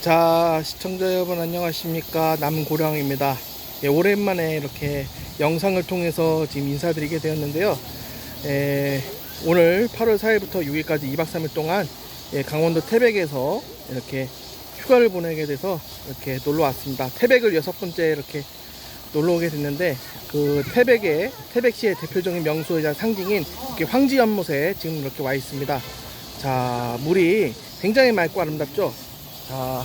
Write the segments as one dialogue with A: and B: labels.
A: 자, 시청자 여러분 안녕하십니까? 남고령입니다. 예, 오랜만에 이렇게 영상을 통해서 지금 인사드리게 되었는데요. 예, 오늘 8월 4일부터 6일까지 2박 3일 동안 예, 강원도 태백에서 이렇게 휴가를 보내게 돼서 이렇게 놀러 왔습니다. 태백을 여섯 번째 이렇게 놀러 오게 됐는데 그 태백의 태백시의 대표적인 명소이자 상징인 이렇게 황지 연못에 지금 이렇게 와 있습니다. 자, 물이 굉장히 맑고 아름답죠? 자,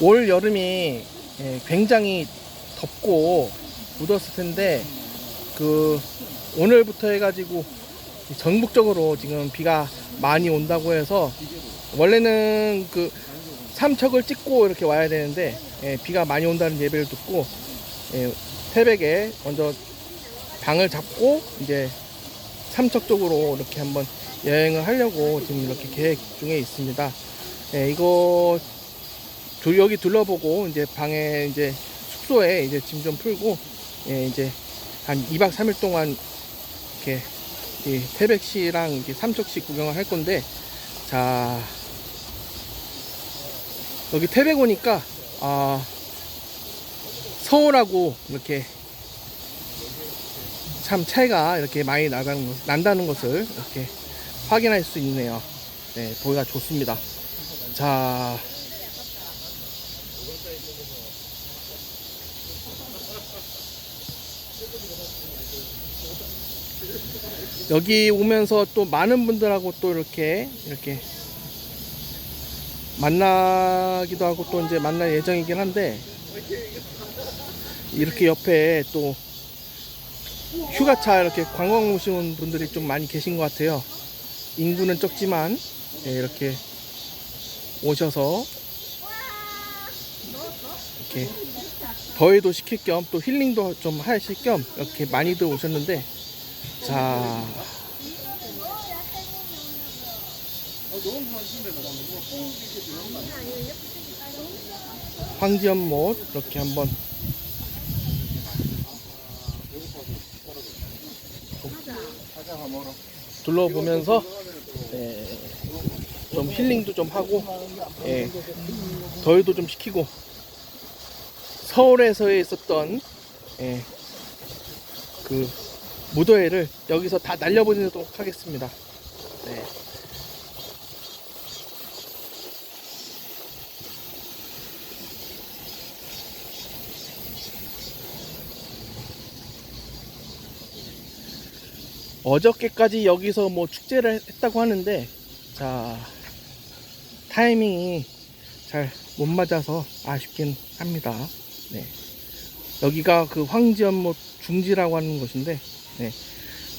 A: 올 여름이 예, 굉장히 덥고 묻었을 텐데 그 오늘부터 해가지고 전국적으로 지금 비가 많이 온다고 해서 원래는 그 삼척을 찍고 이렇게 와야 되는데 예, 비가 많이 온다는 예배를 듣고 예, 태백에 먼저 방을 잡고 이제 삼척 쪽으로 이렇게 한번 여행을 하려고 지금 이렇게 계획 중에 있습니다. 예, 이거 둘- 여기 둘러보고 이제 방에 이제 숙소에 이제 짐 좀 풀고 예, 이제 한 2박 3일 동안 이렇게 이 태백시랑 이렇게 삼척시 구경을 할 건데 자 여기 태백 오니까 아 서울하고 이렇게 참 차이가 이렇게 많이 나다는 것, 난다는 것을 이렇게 확인할 수 있네요. 네, 보기가 좋습니다. 자, 여기 오면서 또 많은 분들하고 또 이렇게 이렇게 만나기도 하고 또 이제 만날 예정이긴 한데 이렇게 옆에 또 휴가차 이렇게 관광 오시는 분들이 좀 많이 계신 것 같아요. 인구는 적지만 예, 이렇게 오셔서 이렇게 더위도 식힐 겸 또 힐링도 좀 하실 겸 이렇게 많이들 오셨는데 자. 황지연못 이렇게 한번 둘러보면서 예, 좀 힐링도 좀 하고 예, 더위도 좀 식히고 서울에서 있었던 예, 그 무더위를 여기서 다 날려보내도록 하겠습니다. 네. 어저께까지 여기서 뭐 축제를 했다고 하는데 자 타이밍이 잘 못 맞아서 아쉽긴 합니다. 네. 여기가 그 황지연못 중지라고 하는 곳인데 네.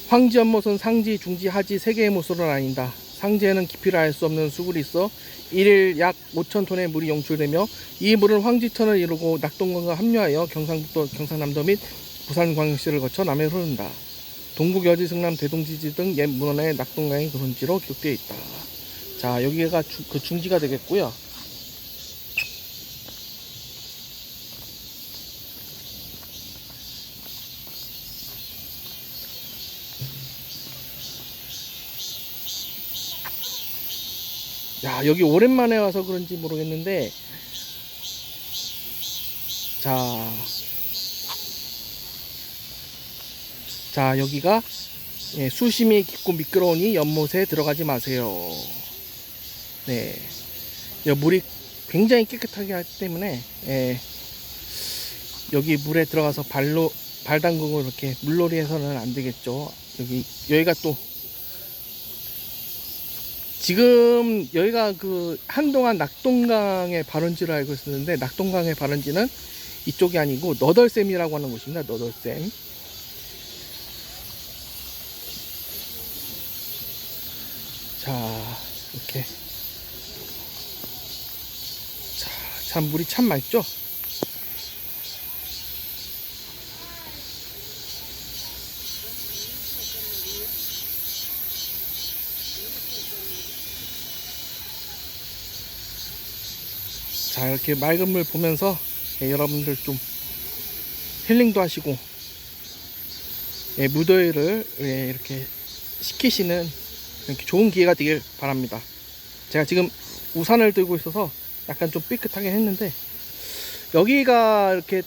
A: 황지연못은 상지, 중지, 하지 세 개의 못으로 나뉜다. 상지에는 깊이를 알 수 없는 수굴이 있어 일일 약 5천 톤의 물이 용출되며 이 물은 황지천을 이루고 낙동강과 합류하여 경상북도, 경상남도 및 부산 광역시를 거쳐 남해로 흐른다. 동북 여지 승남 대동지지 등 옛 문헌의 낙동강의 그런지로 기록되어 있다. 자 여기가 주- 그 중지가 되겠고요. 야 여기 오랜만에 와서 그런지 모르겠는데 자, 자 여기가 예, 수심이 깊고 미끄러우니 연못에 들어가지 마세요. 네, 여 물이 굉장히 깨끗하게 하기 때문에 예, 여기 물에 들어가서 발로 발 담그고 이렇게 물놀이 해서는 안 되겠죠. 여기 여기가 또 지금 여기가 그 한동안 낙동강의 발원지로 알고 있었는데 낙동강의 발원지는 이쪽이 아니고 너덜샘이라고 하는 곳입니다. 너덜샘. 자, 이렇게. 자, 참 물이 참 맑죠? 자 이렇게 맑은 물 보면서 예, 여러분들 좀 힐링도 하시고 예, 무더위를 예, 이렇게 식히시는 좋은 기회가 되길 바랍니다. 제가 지금 우산을 들고 있어서 약간 좀 삐끗하긴 했는데 여기가 이렇게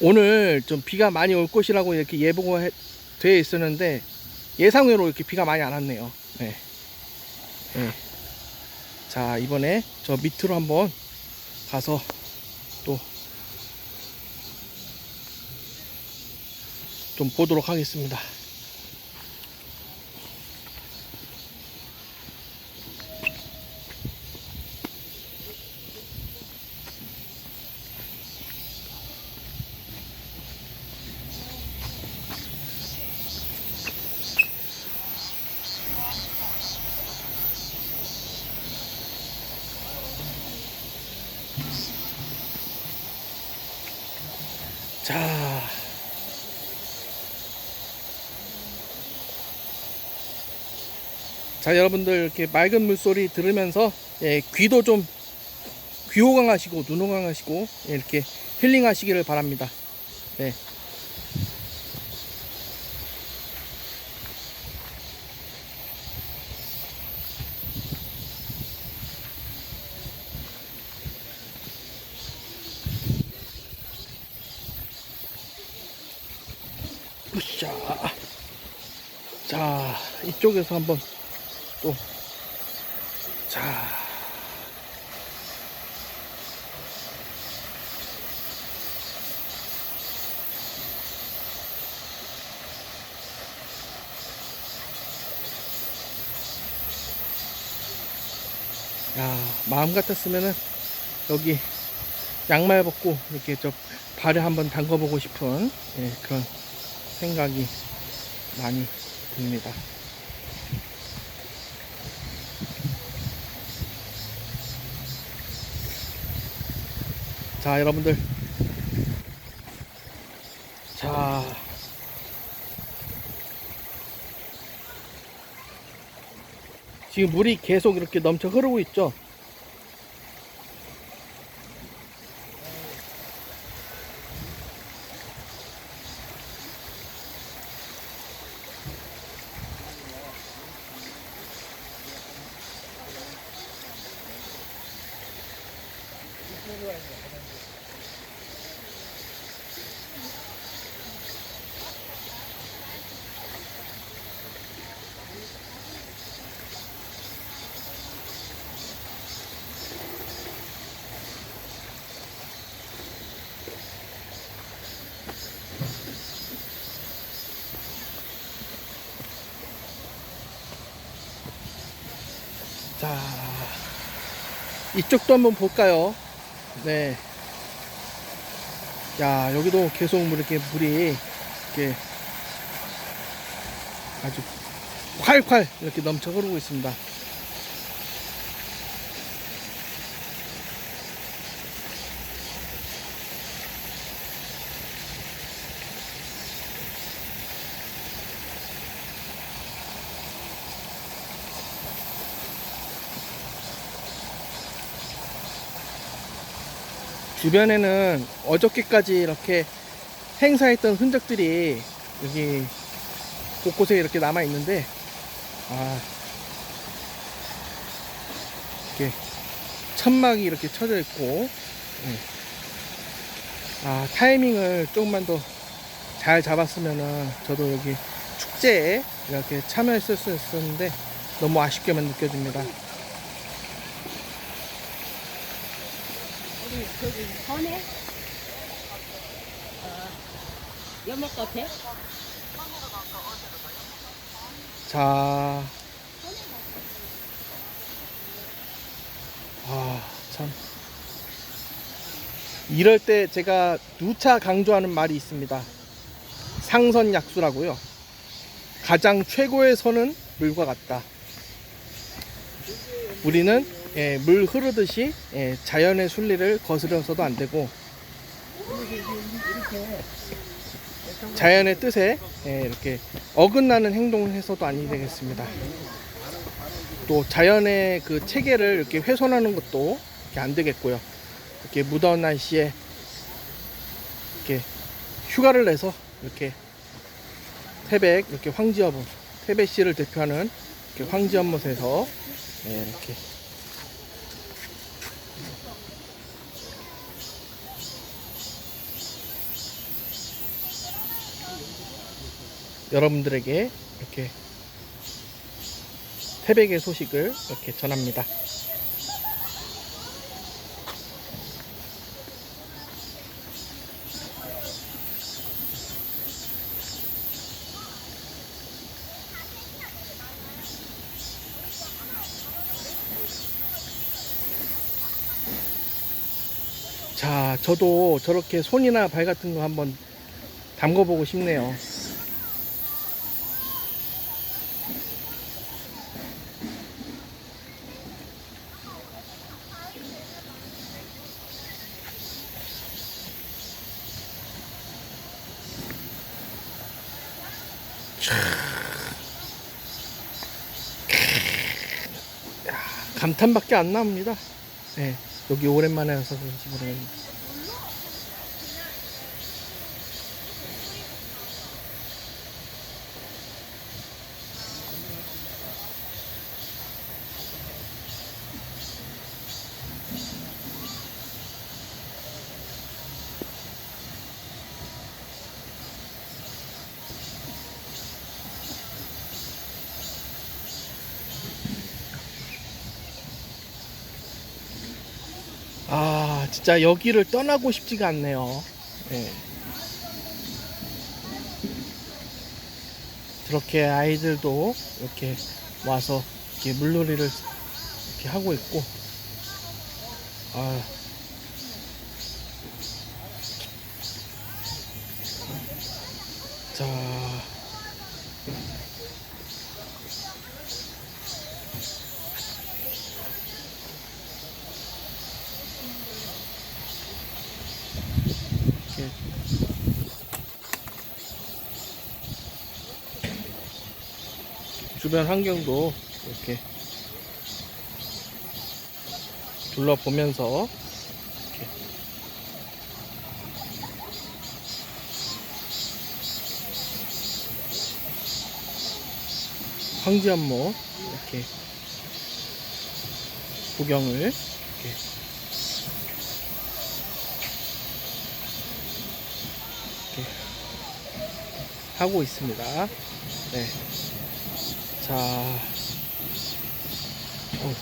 A: 오늘 좀 비가 많이 올 것이라고 이렇게 예보가 해- 되어 있었는데 예상외로 이렇게 비가 많이 안 왔네요. 네. 네. 자 이번에 저 밑으로 한번 가서 또 좀 보도록 하겠습니다. 자. 자, 여러분들 이렇게 맑은 물소리 들으면서 예, 귀도 좀 귀호강하시고 눈호강하시고 예, 이렇게 힐링하시기를 바랍니다. 네. 으쌰. 자, 이쪽에서 한번 또, 자. 야, 마음 같았으면은 여기 양말 벗고 이렇게 저 발을 한번 담궈 보고 싶은 예, 그런 생각이 많이 듭니다. 자, 여러분들. 자. 지금 물이 계속 이렇게 넘쳐 흐르고 있죠? 자, 이쪽도 한번 볼까요? 네. 야, 여기도 계속 물 이렇게 물이 이렇게 아주 활활 이렇게 넘쳐 흐르고 있습니다. 주변에는 어저께까지 이렇게 행사했던 흔적들이 여기 곳곳에 이렇게 남아 있는데 아 이렇게 천막이 이렇게 쳐져 있고 예. 아 타이밍을 조금만 더 잘 잡았으면은 저도 여기 축제에 이렇게 참여했을 수 있었는데 너무 아쉽게만 느껴집니다.
B: 우리 저기 전에 어, 연못 카페
A: 자. 아, 참. 이럴 때 제가 누차 강조하는 말이 있습니다. 상선약수라고요. 가장 최고의 선은 물과 같다. 우리는 예, 물 흐르듯이 예, 자연의 순리를 거스려서도 안 되고 자연의 뜻에 예, 이렇게 어긋나는 행동을 해서도 아니 되겠습니다. 또 자연의 그 체계를 이렇게 훼손하는 것도 이렇게 안 되겠고요. 이렇게 무더운 날씨에 이렇게 휴가를 내서 이렇게 태백 이렇게 황지여부 태백 씨를 대표하는 이렇게 황지연못에서 예, 이렇게 여러분들에게 이렇게 태백의 소식을 이렇게 전합니다. 자, 저도 저렇게 손이나 발 같은 거 한번 담궈보고 싶네요. 감탄밖에 안 나옵니다. 네, 여기 오랜만에 와서 그런지 모르겠는데. 아, 진짜 여기를 떠나고 싶지가 않네요. 네. 저렇게 아이들도 이렇게 와서 이렇게 물놀이를 이렇게 하고 있고, 아. 자. 주변 환경도 이렇게 둘러보면서 이렇게 황지연못 이렇게 구경을 이렇게 하고 있습니다. 네. 자, 어.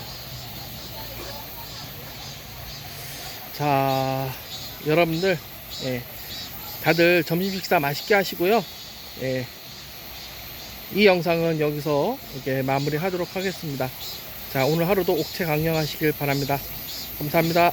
A: 자, 여러분들, 예, 다들 점심 식사 맛있게 하시고요. 예, 이 영상은 여기서 이렇게 마무리하도록 하겠습니다. 자, 오늘 하루도 옥체 강령하시길 바랍니다. 감사합니다.